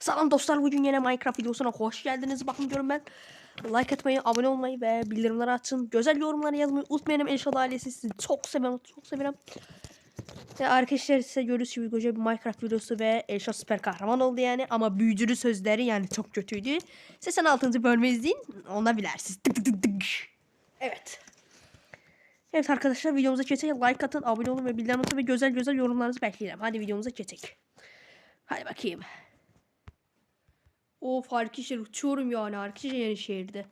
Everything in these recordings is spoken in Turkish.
Selam dostlar bugün yine Minecraft videosuna hoş geldiniz. Bakın diyorum ben. Like atmayı, abone olmayı ve bildirimleri açın. Güzel yorumları yazmayı unutmayın. Eşal ailesi sizi çok seviyorum, çok seviyorum. Ve arkadaşlar size görüyorsunuz koca bir Minecraft videosu ve Eşal süper kahraman oldu yani. Ama büyücülü sözleri yani çok kötüydü. Sesen 6. bölümü izleyin. Ona bilersiniz. Tık tık tık. Evet. Evet arkadaşlar videomuza geçelim. Like atın, abone olun ve bildirim atın ve güzel güzel yorumlarınızı bekleyelim. Hadi videomuza geçelim. Hadi bakayım. Of Harkişehir uçuyorum yani Harkişehir şehirde.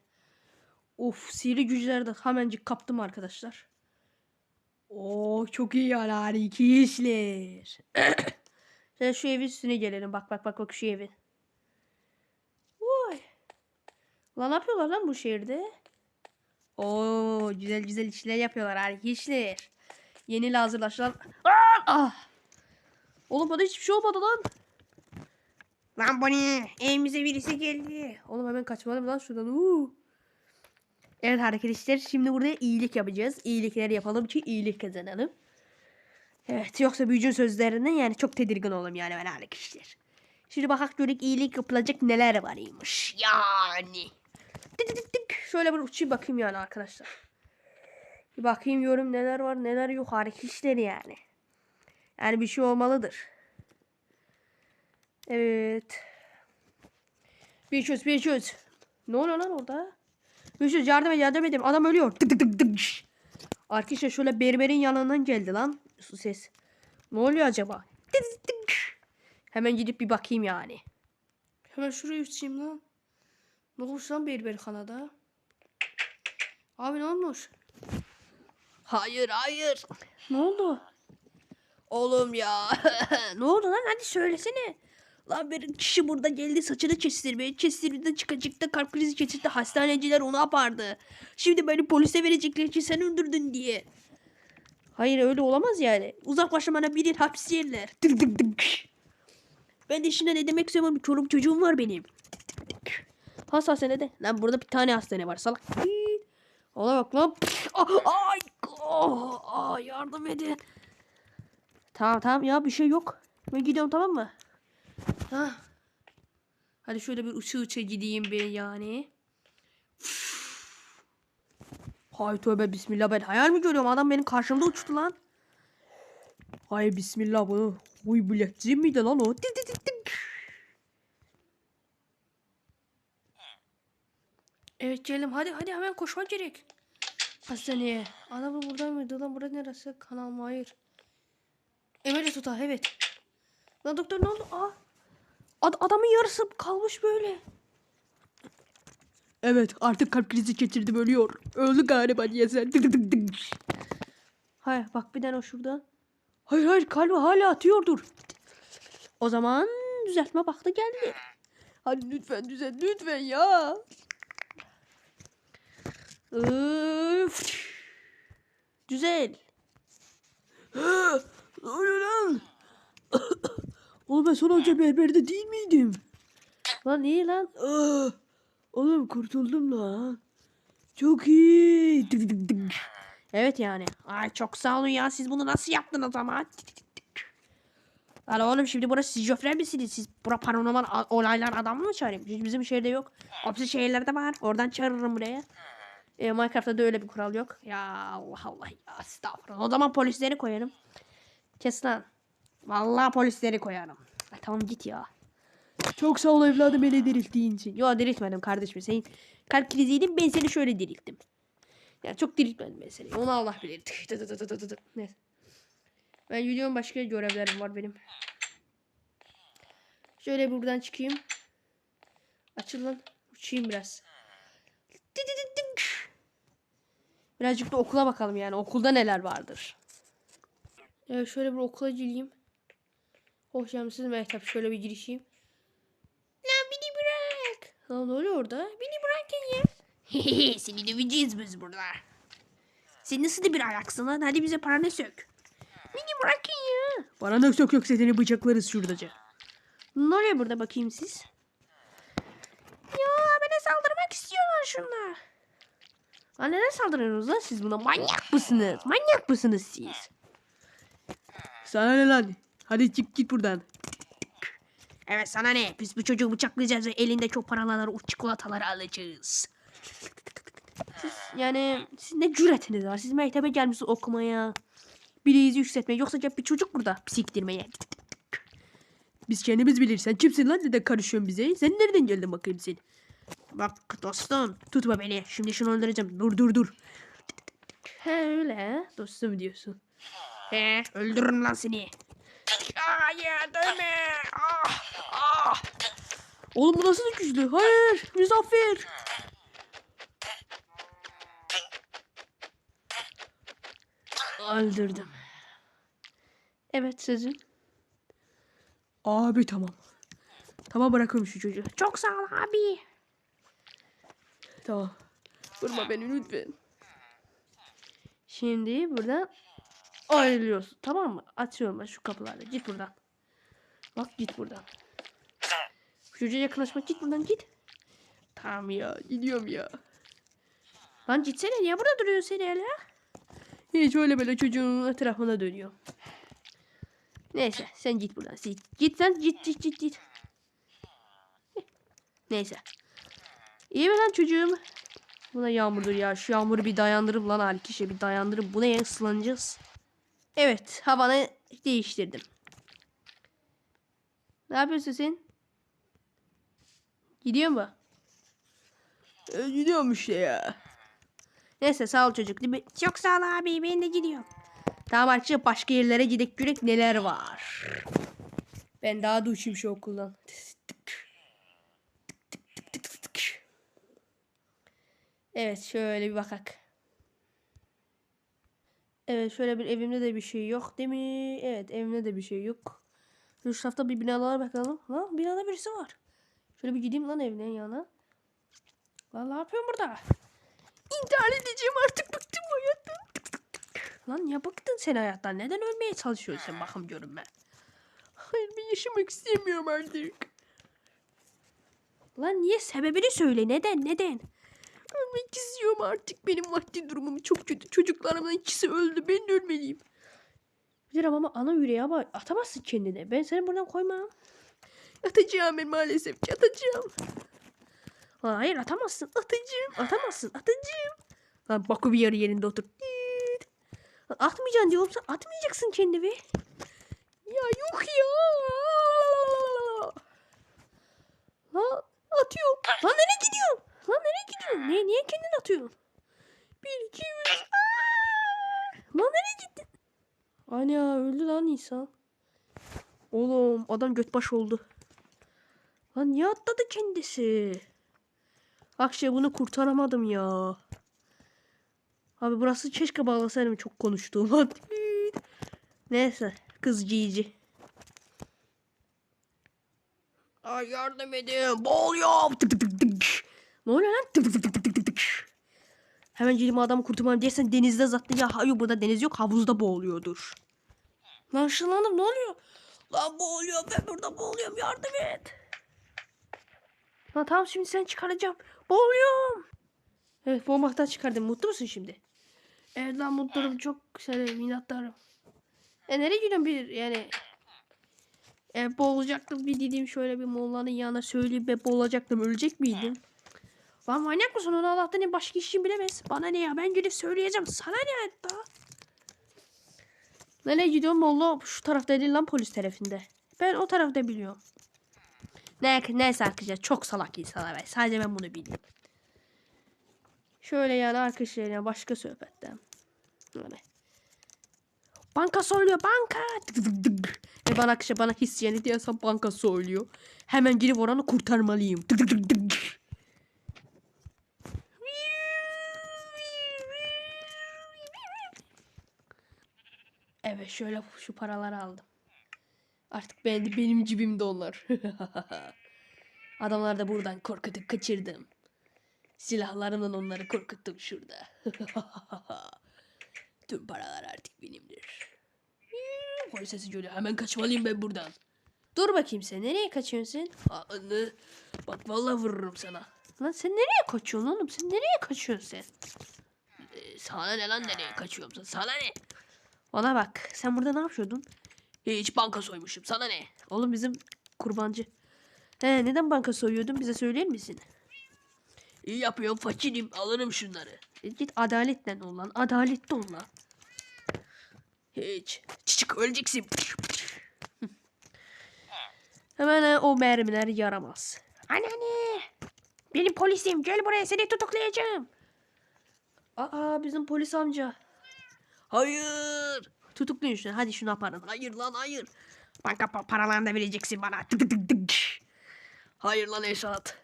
Of sihirli güçleri de hemencik kaptım arkadaşlar. Oo çok iyi yani harika işler. Sen şu evin üstüne gelelim bak bak bak bak şu evin. Vay. Lan ne yapıyorlar lan bu şehirde? Oo güzel güzel işler yapıyorlar harika işler. Yeni hazırlaşılan... Ah! ah! Oğlum hiçbir şey olmadı lan. Lan bu ne? Evimize birisi geldi. Oğlum hemen kaçmalım lan şuradan. Uuu. Evet arkadaşlar şimdi burada iyilik yapacağız. İyilikler yapalım ki iyilik kazanalım. Evet yoksa büyücün sözlerinden yani çok tedirgin oldum yani ben arkadaşlar. Şimdi bakak görük iyilik yapılacak neler varmış yani. Tık tık tık. Şöyle bir uçayım bakayım yani arkadaşlar. Bir bakayım yorum neler var neler yok arkadaşlar yani. Yani bir şey olmalıdır. Evet. Bir çöz bir çöz. Ne oluyor lan orada? Bir çöz yardım et yardım edin. Adam ölüyor. Tık tık tık tık. Arkadaşlar şöyle berberin yanından geldi lan. Su ses. Ne oluyor acaba? Tık tık. Hemen gidip bir bakayım yani. Hemen şuraya uçayım lan. Ne olmuş lan berber kanada? Abi ne olmuş? Hayır hayır. Ne oldu? Oğlum ya. ne oldu lan? Hadi söylesene. Lan bir kişi burada geldi saçını kestirmeye. Kestirmeden çıkacakta kalp krizi geçirdi. Hastaneciler onu apardı. Şimdi beni polise verecekler ki sen öldürdün diye. Hayır öyle olamaz yani. Uzaklaşmana bir yıl hapis yerler. Tık tık tık. Ben de şimdi ne demek istiyorum? Çoluk çocuğum var benim. Tık tık. Hastanede. Lan burada bir tane hastane var salak. Ola bak lan. Ah, Ay. Oh, yardım edin. Tamam tamam ya bir şey yok. Ben gidiyorum tamam mı? Ha. Hadi şöyle bir uçu uça gideyim ben yani. Hay tövbe bismillah ben hayal mi görüyorum? Adam benim karşımda uçtu lan. Hay bismillah bu. Uy bilekçi miydi lan o? Tık tık tık. Evet Celim hadi hadi hemen koşmak gerek. Hastaneye. Adam burada mıydı lan? Burada neresi? Kanal mı? Hayır. Emre tutar evet. Lan doktor ne oldu? Aa. Ad- adamın yarısı kalmış böyle. Evet artık kalp krizi geçirdim ölüyor. Öldü galiba diye sen. Tık tık tık. Hayır bak bir tane o şurada. Hayır hayır kalbi hala atıyordur. O zaman düzeltme vakti geldi. Hadi lütfen düzelt lütfen ya. Öf. Güzel. Oluyor lan? Oğlum ben son önce berberde değil miydim? Lan iyi lan. Ah, Oğlum kurtuldum lan. Çok iyi. Evet yani. Ay çok sağ olun ya. Siz bunu nasıl yaptınız ama? Lan oğlum şimdi burası siz şoför misiniz? Siz bura paranormal olaylar adamı mı çağırayım? Çünkü bizim şehirde yok. Hepsi şehirlerde var. Oradan çağırırım buraya. E, Minecraft'ta da öyle bir kural yok. Ya Allah Allah ya estağfurullah. O zaman polisleri koyarım. Kes lan. Vallahi polisleri koyarım. Ay, tamam git ya. Çok sağ ol evladım beni dirilttiğin için. Yo diriltmedim kardeşim. Senin kalp kriziydin ben seni şöyle dirilttim. Ya çok diriltmedim ben seni. Onu Allah bilir. Neyse. Ben gidiyorum başka görevlerim var benim. Şöyle buradan çıkayım. Açıl lan. Uçayım biraz. Birazcık da okula bakalım yani. Okulda neler vardır. Evet şöyle bir okula gireyim. Hoşçakalın mektep şöyle bir girişeyim. Lan beni bırak. Lan ne oluyor orada? Beni bırakın ya. Seni döveceğiz biz burada. Sen nasıl da bir ayaksın lan? Hadi bize paranı sök. Beni bırakın ya. Paranı sök yoksa seni bıçaklarız şuradaca. Ne oluyor burada bakayım siz? Ya bana saldırmak istiyorlar şunlar. Lan neden saldırıyorsunuz lan siz buna? Manyak mısınız? Manyak mısınız siz? Sana ne lan? Hadi çık git buradan. Evet sana ne? Biz bu çocuğu bıçaklayacağız ve elinde çok paralar, uç çikolataları alacağız. Siz, yani siz ne cüretiniz var? Siz mektebe gelmişsiniz okumaya. Bileğinizi yükseltmeye. Yoksa bir çocuk burada psiktirmeye. Biz kendimiz bilir. Sen kimsin lan? Neden karışıyorsun bize? Sen nereden geldin bakayım sen? Bak dostum tutma beni. Şimdi şunu öldüreceğim. Dur dur dur. He öyle. Dostum diyorsun. He öldürürüm lan seni. Hayır dövme. Ah, ah. Oğlum bu nasıl güçlü? Hayır. Müzaffer. Öldürdüm. Evet sizin. Abi tamam. Tamam bırakıyorum şu çocuğu. Çok sağ ol abi. Tamam. Vurma beni lütfen. Şimdi buradan ayrılıyorsun. Tamam mı? Atıyorum ben şu kapılarda. Git buradan. Bak git buradan. Çocuğa yakınlaşmak git buradan git. Tamam ya gidiyorum ya. Lan gitsene niye burada duruyorsun sen hele? Hiç öyle böyle çocuğun etrafına dönüyor. Neyse sen git buradan. Sen git lan git git git git. Neyse. İyi mi lan çocuğum? Buna yağmurdur ya. Şu yağmuru bir dayandırıp lan Alkişe bir dayandırıp buna ıslanacağız. Evet havanı değiştirdim. Ne yapıyorsun sen? Gidiyor mu? E, gidiyormuş ya. Neyse sağ ol çocuk. Çok sağ ol abi ben de gidiyorum. Tamam arkadaşlar başka yerlere gidek görek neler var. Ben daha da uçayım şu okuldan. Evet şöyle bir bakak. Evet şöyle bir evimde de bir şey yok değil mi? Evet evimde de bir şey yok. Şu tarafta bir binalara bakalım. Lan binada birisi var. Şöyle bir gideyim lan evine yana. Lan ne yapıyorsun burada? İntihar edeceğim artık bıktım hayattan. Lan niye bıktın sen hayattan? Neden ölmeye çalışıyorsun sen bakım diyorum ben. Hayır ben yaşamak istemiyorum artık. Lan niye sebebini söyle neden neden? Ölmek istiyorum artık benim maddi durumum çok kötü. Çocuklarımın ikisi öldü ben de ölmeliyim. Bilirim ama ana yüreği ama atamazsın kendine. Ben seni buradan koymam. Atacağım ben maalesef ki atacağım. Hayır atamazsın. Atacağım. Atamazsın. Atacağım. Lan Baku bir yarı yerinde otur. Atmayacaksın diyorum sen atmayacaksın kendini. Ya yok ya. Lan atıyorum. Lan nereye gidiyorsun? Gidiyorsun? Niye, niye kendini atıyorsun? Bir, iki, üç. Aa! Lan nereye gittin? Ana öldü lan insan. Oğlum adam götbaş oldu. Lan niye atladı kendisi? Bak şey bunu kurtaramadım ya. Abi burası keşke bağlasaydım çok konuştuğum. Neyse kız cici. Ay yardım edin. Boğuluyorum. Tık tık tık tık. Ne oluyor lan? Tık tık tık tık tık tık. Hemen cilimi adamı kurtarmam dersen denizde zaten ya hayır burada deniz yok havuzda boğuluyordur. Lan ışınlandım ne oluyor? Lan boğuluyorum ben burada boğuluyorum yardım et. Lan tamam şimdi seni çıkaracağım. Boğuluyorum. Evet boğmaktan çıkardım. Mutlu musun şimdi? Evet lan mutluyum. Çok güzel minnettarım. E nereye gidiyorsun bir yani? E boğulacaktım bir dediğim şöyle bir mollanın yanına söyleyip be boğulacaktım. Ölecek miydim? Lan manyak mısın? Onu Allah'tan en başka işin bilemez. Bana ne ya? Ben gidip söyleyeceğim. Sana ne hatta? Nereye gidiyorum? Molla şu tarafta değil lan polis tarafında. Ben o tarafta biliyorum. Ne, neyse arkadaşlar çok salak insanlar var. Sadece ben bunu biliyorum. Şöyle yani arkadaşlar başka sohbetten. Böyle. Banka soyuluyor banka. Tık tık tık. Ve bana arkadaşlar bana hissiyeni diyorsan banka soyuluyor. Hemen girip oranı kurtarmalıyım. Tık tık tık Evet şöyle şu paraları aldım. Artık ben, benim cebimde onlar. Adamlar da buradan korkutup kaçırdım. Silahlarımla onları korkuttum şurada. Tüm paralar artık benimdir. Polis sesi geliyor. Hemen kaçmalıyım ben buradan. Dur bakayım sen. Nereye kaçıyorsun? Aa, anne. Bak vallahi vururum sana. Lan sen nereye kaçıyorsun oğlum? Sen nereye kaçıyorsun sen? Ee, sana ne lan nereye kaçıyorum sen? Sana ne? Bana bak. Sen burada ne yapıyordun? Hiç banka soymuşum. Sana ne? Oğlum bizim kurbancı. He neden banka soyuyordun bize söyler misin? İyi yapıyorum fakirim alırım şunları. E, git adaletle ol lan. Adaletli ol lan. Hiç. Çiçik öleceksin. Hemen he, o mermiler yaramaz. Anneanne. Benim polisim. Gel buraya seni tutuklayacağım. Aa bizim polis amca. Hayır. Tutuklayın şunu. Hadi şunu yaparım. Hayır lan hayır. Banka pa- paralarını da vereceksin bana. Tık tık tık tık. Hayır lan Esat.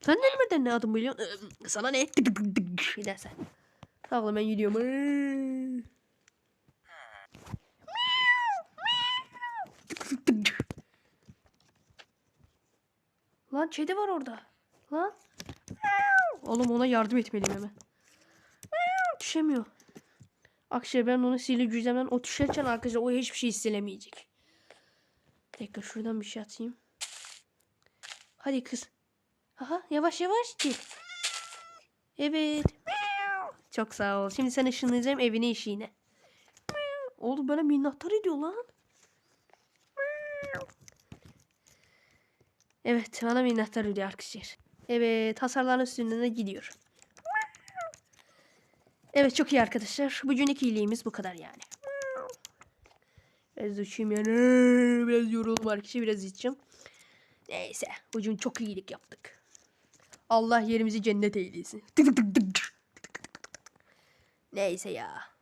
Sen nereden ne adım biliyorsun? Ee, sana ne? Tık tık tık tık. Bir daha sen. Sağ ben gidiyorum. Lan kedi var orada. Lan. Oğlum ona yardım etmeliyim hemen. Düşemiyor. Akşam ben onu sihirli güclemden o düşerken arkadaşlar o hiçbir şey. Bir dakika şuradan bir şey atayım. Hadi kız. Aha yavaş yavaş git. Evet. Çok sağ ol. Şimdi sen ışınlayacağım evine işine. Oğlum bana minnettar ediyor lan. Evet bana minnettar ediyor arkadaşlar. Evet hasarların üstünden de gidiyor. Evet çok iyi arkadaşlar. Bugünlük iyiliğimiz bu kadar yani. Biraz uçayım yani. Biraz yoruldum arkadaşlar. Biraz içeceğim. Neyse. Bugün çok iyilik yaptık. Allah yerimizi cennet eylesin. Neyse ya.